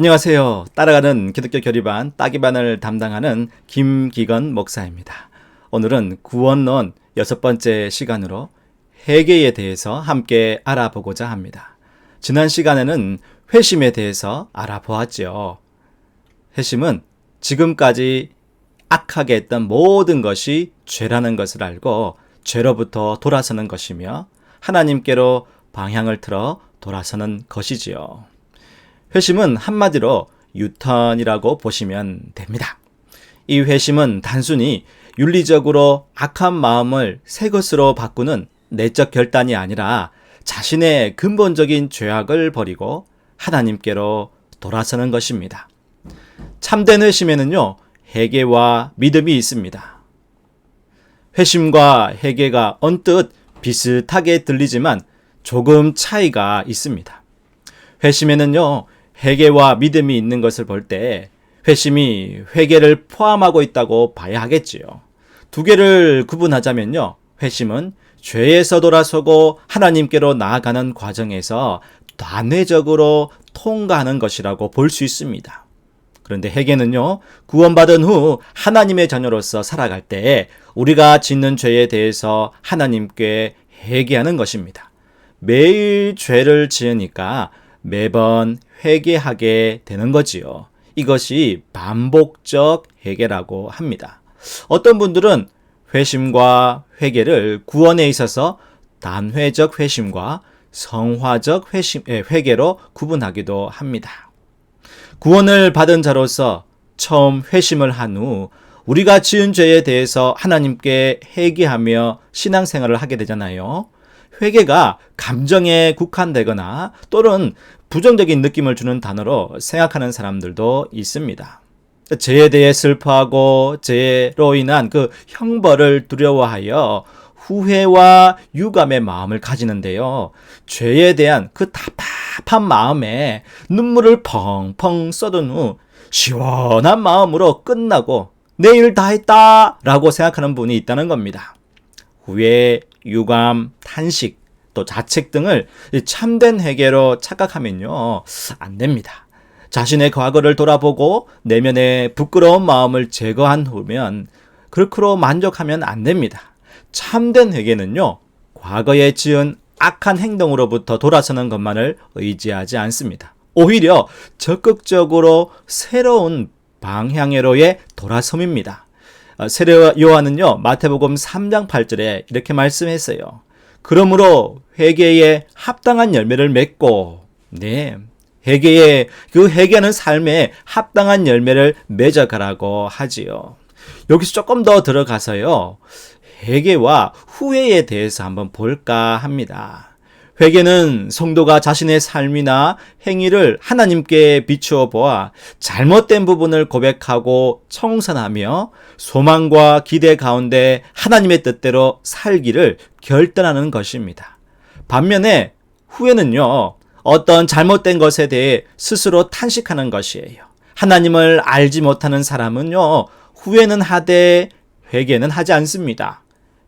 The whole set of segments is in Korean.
안녕하세요. 따라가는 기독교 결의반 따기반을 담당하는 김기건 목사입니다. 오늘은 구원론 여섯 번째 시간으로 회개에 대해서 함께 알아보고자 합니다. 지난 시간에는 회심에 대해서 알아보았죠. 회심은 지금까지 악하게 했던 모든 것이 죄라는 것을 알고 죄로부터 돌아서는 것이며 하나님께로 방향을 틀어 돌아서는 것이지요. 회심은 한마디로 유턴이라고 보시면 됩니다. 이 회심은 단순히 윤리적으로 악한 마음을 새 것으로 바꾸는 내적 결단이 아니라 자신의 근본적인 죄악을 버리고 하나님께로 돌아서는 것입니다. 참된 회심에는요, 회개와 믿음이 있습니다. 회심과 회개가 언뜻 비슷하게 들리지만 조금 차이가 있습니다. 회심에는요, 회개와 믿음이 있는 것을 볼 때 회심이 회개를 포함하고 있다고 봐야 하겠지요. 두 개를 구분하자면요. 회심은 죄에서 돌아서고 하나님께로 나아가는 과정에서 단회적으로 통과하는 것이라고 볼 수 있습니다. 그런데 회개는요, 구원받은 후 하나님의 자녀로서 살아갈 때 우리가 짓는 죄에 대해서 하나님께 회개하는 것입니다. 매일 죄를 지으니까 매번 회개하게 되는 거지요. 이것이 반복적 회개라고 합니다. 어떤 분들은 회심과 회개를 구원에 있어서 단회적 회심과 성화적 회심, 회개로 구분하기도 합니다. 구원을 받은 자로서 처음 회심을 한 후 우리가 지은 죄에 대해서 하나님께 회개하며 신앙생활을 하게 되잖아요. 회개가 감정에 국한되거나 또는 부정적인 느낌을 주는 단어로 생각하는 사람들도 있습니다. 죄에 대해 슬퍼하고 죄로 인한 그 형벌을 두려워하여 후회와 유감의 마음을 가지는데요. 죄에 대한 그 답답한 마음에 눈물을 펑펑 쏟은 후 시원한 마음으로 끝나고 내일 다 했다 라고 생각하는 분이 있다는 겁니다. 후회, 유감, 탄식, 또 자책 등을 참된 회개로 착각하면요. 안 됩니다. 자신의 과거를 돌아보고 내면의 부끄러운 마음을 제거한 후면 그렇게로 만족하면 안 됩니다. 참된 회개는요. 과거에 지은 악한 행동으로부터 돌아서는 것만을 의지하지 않습니다. 오히려 적극적으로 새로운 방향으로의 돌아섬입니다. 어, 세례 요한은요, 마태복음 3장 8절에 이렇게 말씀했어요. 그러므로 회개에 합당한 열매를 맺고, 네. 회개에, 그 회개하는 삶에 합당한 열매를 맺어가라고 하지요. 여기서 조금 더 들어가서요, 회개와 후회에 대해서 한번 볼까 합니다. 회개는 성도가 자신의 삶이나 행위를 하나님께 비추어 보아 잘못된 부분을 고백하고 청산하며 소망과 기대 가운데 하나님의 뜻대로 살기를 결단하는 것입니다. 반면에 후회는요, 어떤 잘못된 것에 대해 스스로 탄식하는 것이에요. 하나님을 알지 못하는 사람은요, 후회는 하되 회개는 하지 않습니다.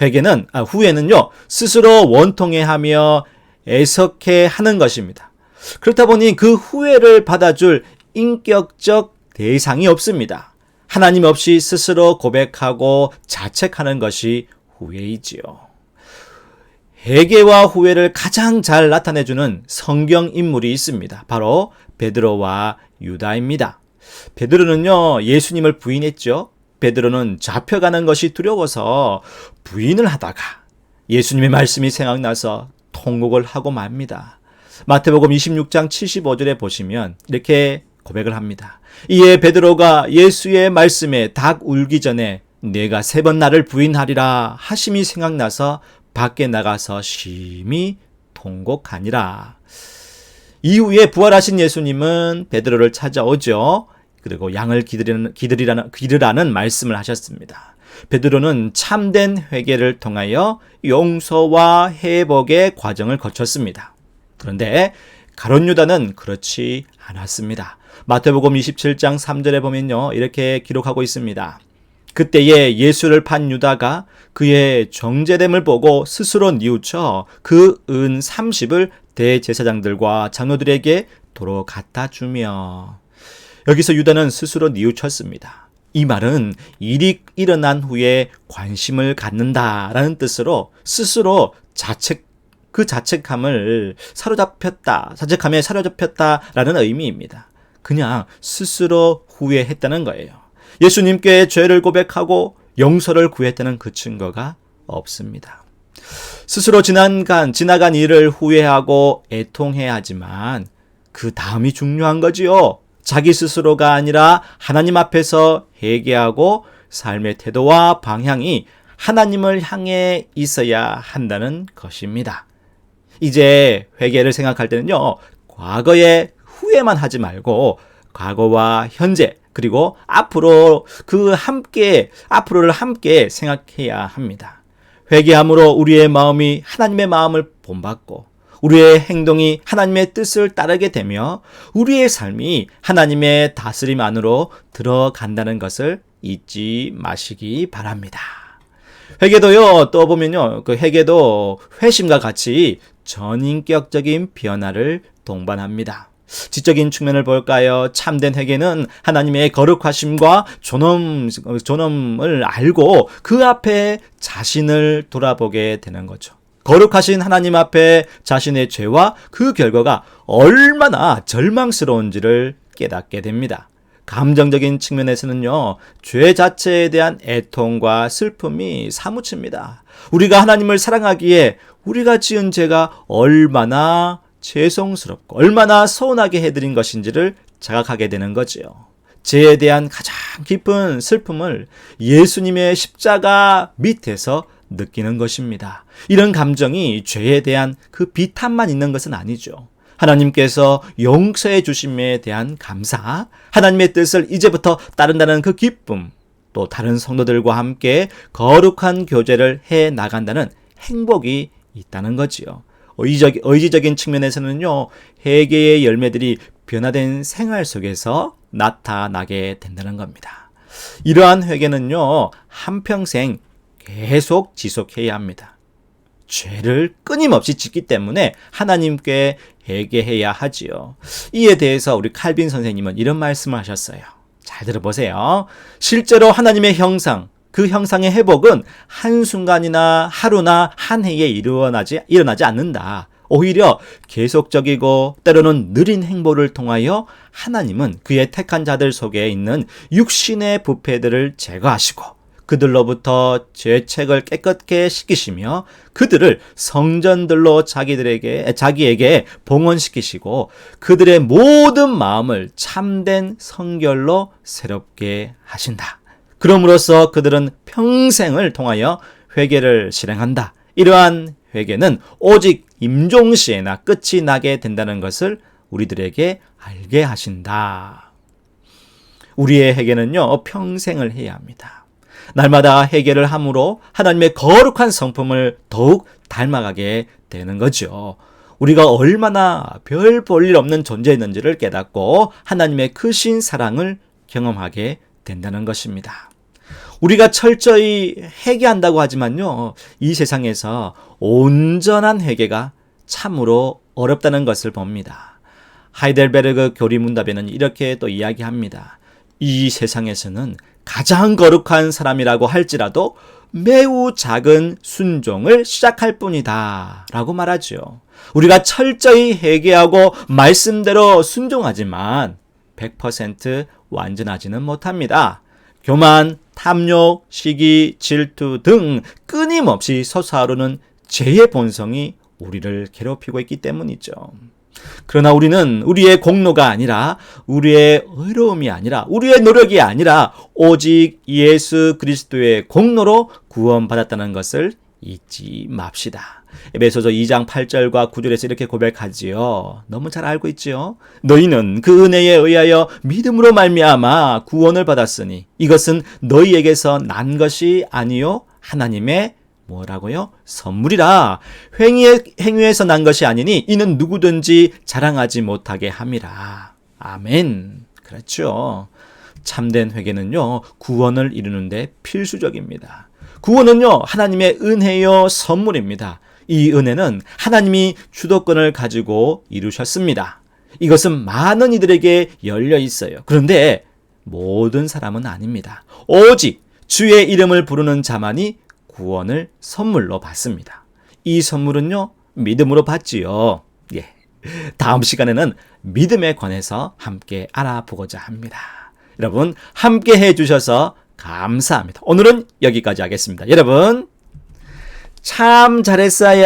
회개는 아, 후회는요 스스로 원통해하며 애석해 하는 것입니다. 그렇다 보니 그 후회를 받아줄 인격적 대상이 없습니다. 하나님 없이 스스로 고백하고 자책하는 것이 후회이지요. 회개와 후회를 가장 잘 나타내주는 성경 인물이 있습니다. 바로 베드로와 유다입니다. 베드로는요, 예수님을 부인했죠. 베드로는 잡혀가는 것이 두려워서 부인을 하다가 예수님의 말씀이 생각나서 통곡을 하고 맙니다. 마태복음 26장 75절에 보시면 이렇게 고백을 합니다. 이에 베드로가 예수의 말씀에 닭 울기 전에 내가 세 번 나를 부인하리라 하심이 생각나서 밖에 나가서 심히 통곡하니라. 이후에 부활하신 예수님은 베드로를 찾아오죠. 그리고 양을 기르라는, 기르라는, 말씀을 하셨습니다. 베드로는 참된 회개를 통하여 용서와 회복의 과정을 거쳤습니다. 그런데 가론 유다는 그렇지 않았습니다. 마태복음 27장 3절에 보면요. 이렇게 기록하고 있습니다. 그때에 예수를 판 유다가 그의 정제됨을 보고 스스로 뉘우쳐 그 은 30을 대제사장들과 장로들에게 도로 갖다 주며 여기서 유다는 스스로 뉘우쳤습니다. 이 말은 일이 일어난 후에 관심을 갖는다라는 뜻으로 스스로 자책 그 자책감을 사로잡혔다, 자책감에 사로잡혔다라는 의미입니다. 그냥 스스로 후회했다는 거예요. 예수님께 죄를 고백하고 용서를 구했다는 그 증거가 없습니다. 스스로 지난간, 지나간 일을 후회하고 애통해야 하지만 그 다음이 중요한 거지요. 자기 스스로가 아니라 하나님 앞에서 회개하고 삶의 태도와 방향이 하나님을 향해 있어야 한다는 것입니다. 이제 회개를 생각할 때는요, 과거의 후회만 하지 말고 과거와 현재 그리고 앞으로 그 함께 앞으로를 함께 생각해야 합니다. 회개함으로 우리의 마음이 하나님의 마음을 본받고 우리의 행동이 하나님의 뜻을 따르게 되며 우리의 삶이 하나님의 다스림 안으로 들어간다는 것을 잊지 마시기 바랍니다. 회개도요, 또 보면요, 그 회개도 회심과 같이 전인격적인 변화를 동반합니다. 지적인 측면을 볼까요? 참된 회개는 하나님의 거룩하심과 존엄, 존엄을 알고 그 앞에 자신을 돌아보게 되는 거죠. 거룩하신 하나님 앞에 자신의 죄와 그 결과가 얼마나 절망스러운지를 깨닫게 됩니다. 감정적인 측면에서는요, 죄 자체에 대한 애통과 슬픔이 사무칩니다. 우리가 하나님을 사랑하기에 우리가 지은 죄가 얼마나 죄송스럽고 얼마나 서운하게 해드린 것인지를 자각하게 되는 거지요. 죄에 대한 가장 깊은 슬픔을 예수님의 십자가 밑에서 느끼는 것입니다. 이런 감정이 죄에 대한 그 비탄만 있는 것은 아니죠. 하나님께서 용서해 주심에 대한 감사, 하나님의 뜻을 이제부터 따른다는 그 기쁨, 또 다른 성도들과 함께 거룩한 교제를 해 나간다는 행복이 있다는 거지요. 의지적, 의지적인 측면에서는요, 회개의 열매들이 변화된 생활 속에서 나타나게 된다는 겁니다. 이러한 회개는요, 한평생 계속 지속해야 합니다. 죄를 끊임없이 짓기 때문에 하나님께 회개해야 하지요. 이에 대해서 우리 칼빈 선생님은 이런 말씀을 하셨어요. 잘 들어보세요. 실제로 하나님의 형상, 그 형상의 회복은 한순간이나 하루나 한 해에 일어나지, 일어나지 않는다. 오히려 계속적이고 때로는 느린 행보를 통하여 하나님은 그의 택한 자들 속에 있는 육신의 부패들을 제거하시고 그들로부터 죄책을 깨끗게 씻기시며 그들을 성전들로 자기들에게 자기에게 봉헌시키시고 그들의 모든 마음을 참된 성결로 새롭게 하신다. 그럼으로써 그들은 평생을 통하여 회개를 실행한다. 이러한 회개는 오직 임종 시에나 끝이 나게 된다는 것을 우리들에게 알게 하신다. 우리의 회개는요, 평생을 해야 합니다. 날마다 회개를 함으로 하나님의 거룩한 성품을 더욱 닮아가게 되는 거죠. 우리가 얼마나 별 볼 일 없는 존재였는지를 깨닫고 하나님의 크신 사랑을 경험하게 된다는 것입니다. 우리가 철저히 회개한다고 하지만요, 이 세상에서 온전한 회개가 참으로 어렵다는 것을 봅니다. 하이델베르그 교리문답에는 이렇게 또 이야기합니다. 이 세상에서는 가장 거룩한 사람이라고 할지라도 매우 작은 순종을 시작할 뿐이다. 라고 말하죠. 우리가 철저히 회개하고 말씀대로 순종하지만 100% 완전하지는 못합니다. 교만, 탐욕, 시기, 질투 등 끊임없이 솟아오르는 죄의 본성이 우리를 괴롭히고 있기 때문이죠. 그러나 우리는 우리의 공로가 아니라 우리의 의로움이 아니라 우리의 노력이 아니라 오직 예수 그리스도의 공로로 구원받았다는 것을 잊지 맙시다. 에베소서 2장 8절과 9절에서 이렇게 고백하지요. 너무 잘 알고 있지요. 너희는 그 은혜에 의하여 믿음으로 말미암아 구원을 받았으니 이것은 너희에게서 난 것이 아니요 하나님의 뭐라고요? 선물이라 행위에, 행위에서 난 것이 아니니 이는 누구든지 자랑하지 못하게 함이라. 아멘. 그렇죠. 참된 회개는요, 구원을 이루는데 필수적입니다. 구원은요, 하나님의 은혜요, 선물입니다. 이 은혜는 하나님이 주도권을 가지고 이루셨습니다. 이것은 많은 이들에게 열려 있어요. 그런데 모든 사람은 아닙니다. 오직 주의 이름을 부르는 자만이 구원을 선물로 받습니다. 이 선물은요, 믿음으로 받지요. 예. 다음 시간에는 믿음에 관해서 함께 알아보고자 합니다. 여러분, 함께 해주셔서 감사합니다. 오늘은 여기까지 하겠습니다. 여러분, 참 잘했어요.